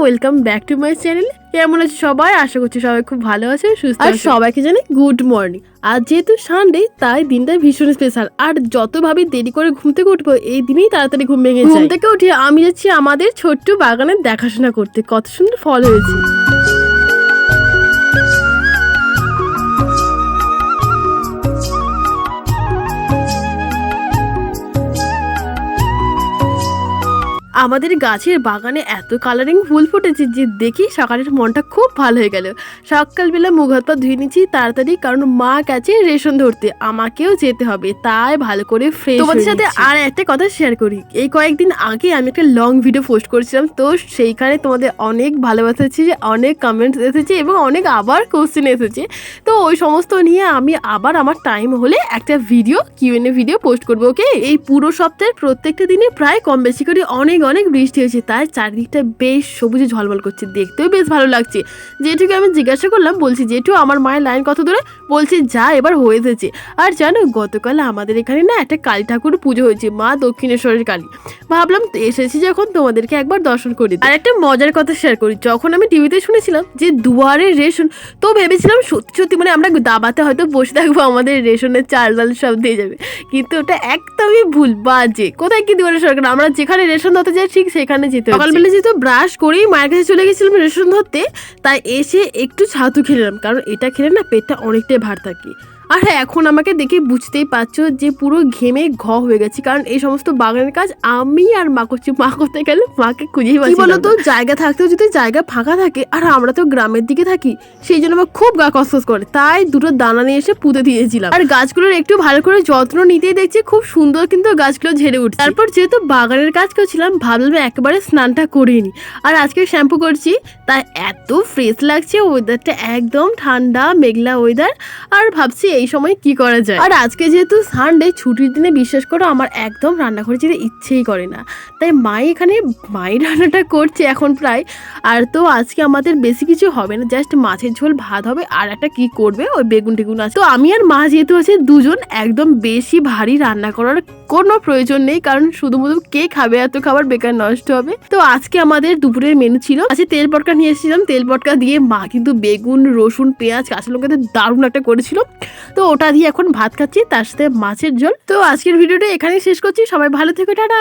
Welcome back to my channel কেমন আছে সবাই? আশা করছি সবাই খুব ভালো আছে সুস্থ আর সবাইকে জানি গুড মর্নিং আর যেহেতু সানডে তাই দিনটা ভীষণ স্পেশাল আর যতভাবে দেরি করে ঘুম থেকে উঠবো এই দিনেই তাড়াতাড়ি ঘুম ভেঙে যায়। ঘুম থেকে উঠে আমি যাচ্ছি আমাদের ছোট্ট বাগানের দেখাশোনা করতে। কত সুন্দর ফল হয়েছে। আমাদের গাছের বাগানে এত কালারিং ফুল ফুটেছে যে দেখি সকালের মনটা খুব ভালো হয়ে গেল। সকালবেলা মুখ হাত পা ধুয়ে নিচ্ছি তাড়াতাড়ি কারণ মা গেছে রেশন ধরতে আমাকেও যেতে হবে তাই ভালো করে ফ্রেশ তোমাদের সাথে আর একটা কথা শেয়ার করি। এই কয়েকদিন আগে আমি একটা লং ভিডিও পোস্ট করেছিলাম তো সেইখানে তোমাদের অনেক ভালোবাসা এসেছে অনেক কমেন্টস এসেছে এবং অনেক আবার কোশ্চেন এসেছে। তো ওই সমস্ত নিয়ে আমি আবার আমার টাইম হলে একটা ভিডিও কিউএনএ ভিডিও পোস্ট করব ওকে এই পুরো সপ্তাহের প্রত্যেকটা দিনে প্রায় কম বেশি করে অনেক অনেক বৃষ্টি হয়েছে, তাই চারিদিকটা বেশ সবুজে ঝলমল করছে, দেখতেও বেশ ভালো লাগছে। যেটুকু আমি জিজ্ঞাসা করলাম, বলছি যেটু আমার মায়ের লাইন কত দূরে? বলছে, যা এবার হয়ে এসেছে। আর জানো, গতকাল আমাদের এখানে না একটা কালী ঠাকুর পুজো হয়েছে, মা দক্ষিণেশ্বরের কালী। ভাবলাম, এসেছি যখন তোমাদেরকে একবার দর্শন করি আর একটা মজার কথা শেয়ার করি, যখন আমি টিভিতে শুনেছিলাম যে দুয়ারের রেশন, তো ভেবেছিলাম সত্যি সত্যি মানে আমরা দাবাতে হয়তো বসে থাকব, আমাদের রেশনের চাল ডাল সব দিয়ে যাবে। কিন্তু ওটা একদমই ভুল, বাজে। কোথায় কি দুয়ারের সরকার, আমরা যেখানে রেশন ধরতে যাই ঠিক সেখানে যেতে। সকালবেলা যেহেতু ব্রাশ করেই মায়ের কাছে চলে গেছিলাম রেশন ধরতে, তাই এসে একটু ছাতু খেলাম কারণ এটা খেলে না পেটটা অনেকটাই ভার থাকে আর হ্যাঁ এখন আমাকে দেখে বুঝতেই পারছ যে পুরো ঘেমে ঘ হয়ে গেছি। কারণ এই সমস্ত বাগানের কাজ আমি আর মা করছি। মা করতে গেলে মাকে খুঁজেই পাচ্ছি বলতো জায়গা থাকতেও যদি জায়গা ফাঁকা থাকে আর আমরা তো গ্রামের দিকে থাকি সেই জন্য আমার খুব গা কসকস করে। তাই দুটো দানা নিয়ে এসে পুঁতে দিয়েছিলাম। আর গাছগুলোর একটু ভালো করে যত্ন নিতেই দেখছি খুব সুন্দর কিন্তু গাছগুলো ঝেড়ে উঠছে। তারপর যেহেতু বাগানের কাজ করছিলাম ভাবলাম একেবারে স্নানটা করে নি আর আজকে শ্যাম্পু করছি তাই এত ফ্রেশ লাগছে ওয়েদারটা একদম ঠান্ডা মেঘলা ওয়েদার আর ভাবছি এই সময় কি করা যায়? আর আজকে যেহেতু সানডে ছুটির দিনে বিশ্বাস করো আমার একদম রান্না করে যেতে ইচ্ছেই করে না। তাই মা এখানে মাই রান্নাটা করছে এখন প্রায়। আর তো আজকে আমাদের বেশি কিছু হবে না জাস্ট মাছের ঝোল, ভাত হবে আর একটা কি করবে? ওই বেগুন টেগুন আছে। তো আমি আর মা যেহেতু আছে, দুজন একদম বেশি ভারী রান্না করার কোনো প্রয়োজন নেই, কারণ শুধুমাত্র কে খাবে এত খাবার বেকার নষ্ট হবে। তো আজকে আমাদের দুপুরের মেনু ছিল। আজকে তেল পটকা নিয়ে এসেছিলাম। তেল পটকা দিয়ে মা কিন্তু বেগুন, রসুন, পেঁয়াজ, কাঁচা লঙ্কা দিয়ে দারুণ একটা করেছিল। তো ওটা দিয়ে এখন ভাত খাচ্ছি, তার সাথে মাছের ঝোল। তো আজকের ভিডিওটা এখানেই শেষ করছি। সবাই ভালো থেকো, টাটা!